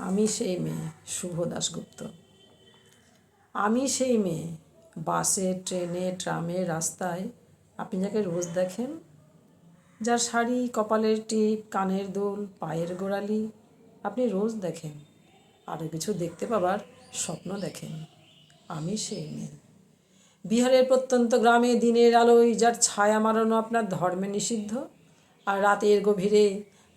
আমি সেই মেয়ে শুভ দাশগুপ্ত। আমি সেই মেয়ে, বাসে, ট্রেনে, ট্রামে, রাস্তায়। আপনি যাকে রোজ দেখেন, যার শাড়ি, কপালের টিপ, কানের দোল, পায়ের গোড়ালি, আপনি রোজ দেখেন। আরও কিছু দেখতে পাবার স্বপ্ন দেখেন। আমি সেই মেয়ে। বিহারের প্রত্যন্ত গ্রামে দিনের আলোয় যার ছায়া মারানো আপনার ধর্মে নিষিদ্ধ, আর রাতের গভীরে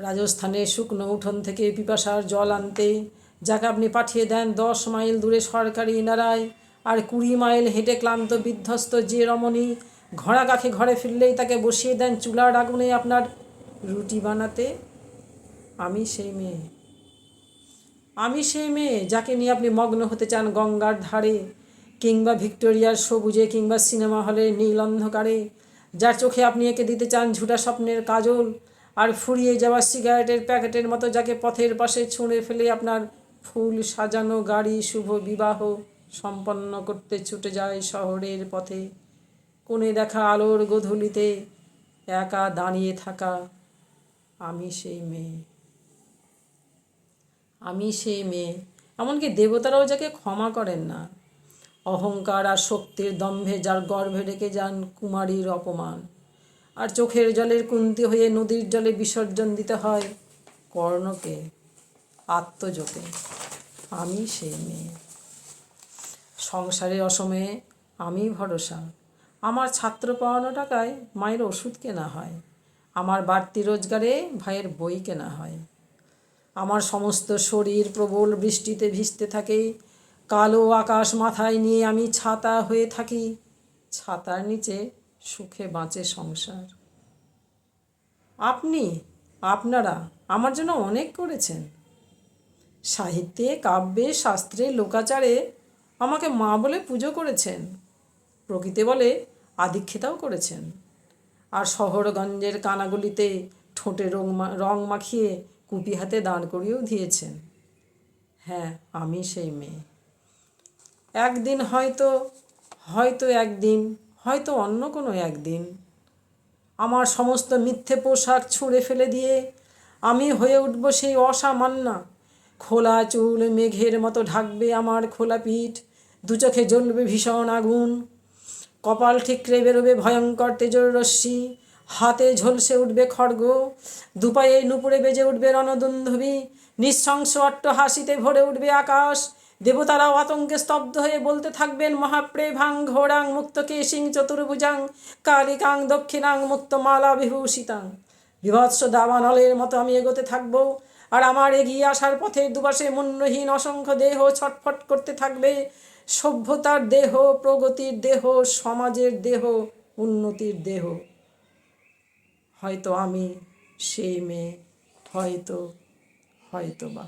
রাজস্থানের শুকনো উঠোন থেকে পিপাসার জল আনতে। যাকে আপনি পাঠিয়ে দেন দশ মাইল দূরে সরকারি ইনারায় আর কুড়ি মাইল হেঁটে ক্লান্ত বিধ্বস্ত যে রমণী ঘোড়া কাখে ঘরে ফিরলেই তাকে বসিয়ে দেন চুলার আগুনে আপনার রুটি বানাতে। আমি সেই মেয়ে। আমি সেই মেয়ে যাকে নিয়ে আপনি মগ্ন হতে চান গঙ্গার ধারে। কিংবা ভিক্টোরিয়ার সবুজে কিংবা সিনেমা হলের নীল অন্ধকারে। যার চোখে আপনি এঁকে দিতে চান ঝুটা স্বপ্নের কাজল। আর ফুরিয়ে যাওয়া সিগারেটের প্যাকেটের মতো যাকে পথের পাশে ছুঁড়ে ফেলে আপনার ফুল সাজানো গাড়ি শুভ বিবাহ সম্পন্ন করতে ছুটে যায় শহরের পথে। কোণে দেখা আলোর গোধূলিতে একা দাঁড়িয়ে থাকা আমি সেই মেয়ে। আমি সেই মেয়ে। এমনকি দেবতারাও যাকে ক্ষমা করেন না। অহংকার আর শক্তির দম্ভে যার গর্ভে রেখে যান কুমারীর অপমান। আর চোখের জলের কুন্তি হয়ে নদীর জলে বিসর্জন দিতে হয়। কর্ণকে আত্মজোকে আমি সেই মেয়ে। সংসারে অসময়ে আমি ভরসা। আমার ছাত্র পাওয়ানো টাকায় মায়ের ওষুধ কেনা হয়। আমার বাড়তি রোজগারে ভাইয়ের বই কেনা হয়। আমার সমস্ত শরীর প্রবল বৃষ্টিতে ভিজতে থাকে। কালো আকাশ মাথায় নিয়ে আমি ছাতা হয়ে থাকি। ছাতার নিচে সুখে বাঁচে সংসার। আপনি, আপনারা আমার জন্য অনেক করেছেন। সাহিত্যে, কাব্যে, শাস্ত্রে, লোকাচারে আমাকে মা বলে পুজো করেছেন। প্রকৃতি বলে আদিক্ষেতাও করেছেন। আর শহরগঞ্জের কানাগুলিতে ঠোঁটে রং রং মাখিয়ে কুপি হাতে দাঁড় করিয়েও দিয়েছেন। হ্যাঁ আমি সেই মেয়ে। একদিন হয়তো হয়তো একদিন হয়তো অন্য কোনো একদিন। আমার সমস্ত মিথ্যে পোশাক ছুঁড়ে ফেলে দিয়ে আমি হয়ে উঠব সেই অসামান্যা। খোলা চুল মেঘের মতো ঢাকবে আমার খোলা পিঠ, দু চোখে জ্বলবে ভীষণ আগুন। কপাল ঠিকরে বেরোবে ভয়ঙ্কর তেজর রশ্মি, হাতে ঝলসে উঠবে খড়গ, দুপায়ে নুপুরে বেজে উঠবে রণদুন্ধবী, নিঃশংস অট্ট হাসিতে ভরে উঠবে আকাশ দেবতারাও আতঙ্কে স্তব্ধ হয়ে বলতে থাকবেন, মহাপ্রেভাং ঘোড়াং মুক্তকে সিং চতুর্ভুজাং কালিকাং দক্ষিণাং মুক্তমালা বিভূষিতাং বিভৎস দাবানলের মতো আমি এগোতে থাকব, আর আমার এগিয়ে আসার পথে দুপাশে মূল্যহীন অসংখ্য দেহ ছটফট করতে থাকবে। সভ্যতার দেহ, প্রগতির দেহ, সমাজের দেহ, উন্নতির দেহ। হয়তো আমি সেই মেয়ে, হয়তো হয়তো বা